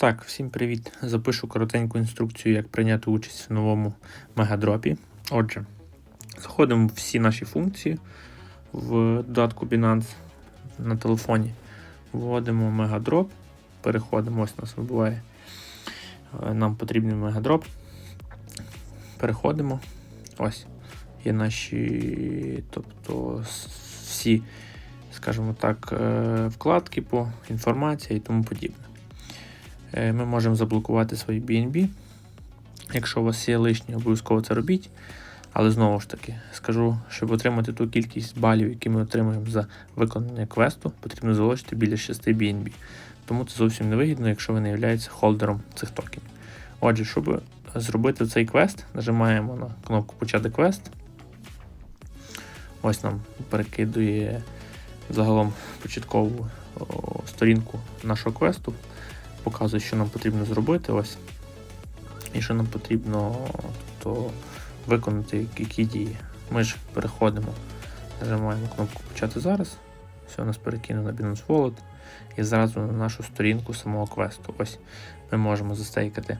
Так, всім привіт. Запишу коротеньку інструкцію, як прийняти участь в новому мегадропі. Отже, заходимо в всі наші функції в додатку Binance на телефоні. Вводимо мегадроп, переходимо, ось у нас вибуває. е, Нам потрібний мегадроп. Переходимо. Ось. Є наші, тобто всі, скажімо так, е, вкладки по інформації і тому подібне. Е, Ми можемо заблокувати свої BNB. Якщо у вас є лишні, обов'язково це робіть. Але знову ж таки, скажу, щоб отримати ту кількість балів, які ми отримуємо за виконання квесту, потрібно залишити біля 6 BNB. Тому це зовсім не вигідно, якщо ви не являєтеся холдером цих токенів. Отже, щоб зробити цей квест, нажимаємо на кнопку Почати квест. Ось нам перекидує загалом початкову сторінку нашого квесту показує, що нам потрібно зробити. Ось. І що нам потрібно то виконати які дії. Ми ж переходимо, нажимаємо кнопку Почати зараз. Все, нас перекине на Binance Wallet і зразу на нашу сторінку самого квесту. Ось ми можемо застейкати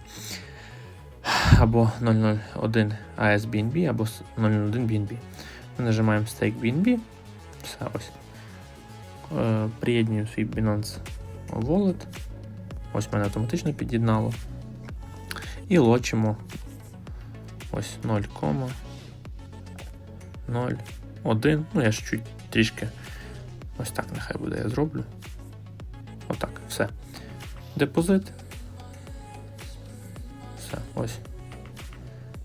або 001 ASBNB, або 001 BNB. Ми нажимаємо Stake BNB. Все ось. Е, Приєднюємо свій Binance Wallet. Ось мене автоматично під'єднало. І лочимо ось 0,01. Ну, я ж чуть трішки. Ось так нехай буде, я зроблю. Отак, все. Депозит. Все, ось.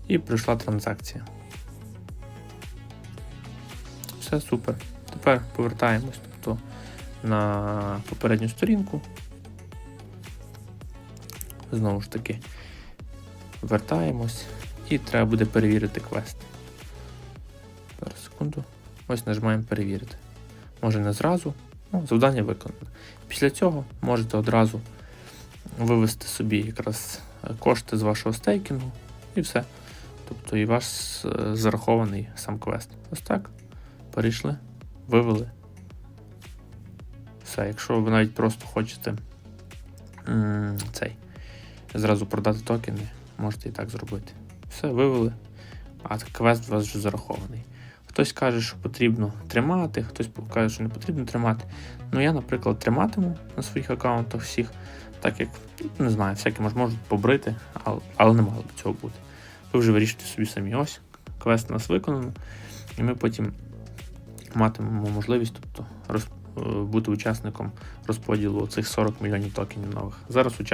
І прийшла транзакція. Все супер. Тепер повертаємось тобто, на попередню сторінку. Знову ж таки, вертаємось і треба буде перевірити квест. Зараз секунду. Ось нажимаємо перевірити. Може не зразу, ну, завдання виконане. Після цього можете одразу вивести собі якраз е, кошти з вашого стейкінгу і все. Тобто і ваш е, зарахований сам квест. Ось так. Перейшли, вивели. Все, якщо ви навіть просто хочете цей зразу продати токени, можете і так зробити. Все, вивели, а квест у вас вже зарахований. Хтось каже, що потрібно тримати, хтось каже, що не потрібно тримати. Ну, я, наприклад, триматиму на своїх аккаунтах всіх, так як, не знаю, всякі мож, можуть побрити, але, але не мало б цього бути. Ви вже вирішите собі самі. Ось, квест у нас виконано, і ми потім матимемо можливість тобто, роз, е, бути учасником розподілу цих 40 мільйонів токенів нових. Зараз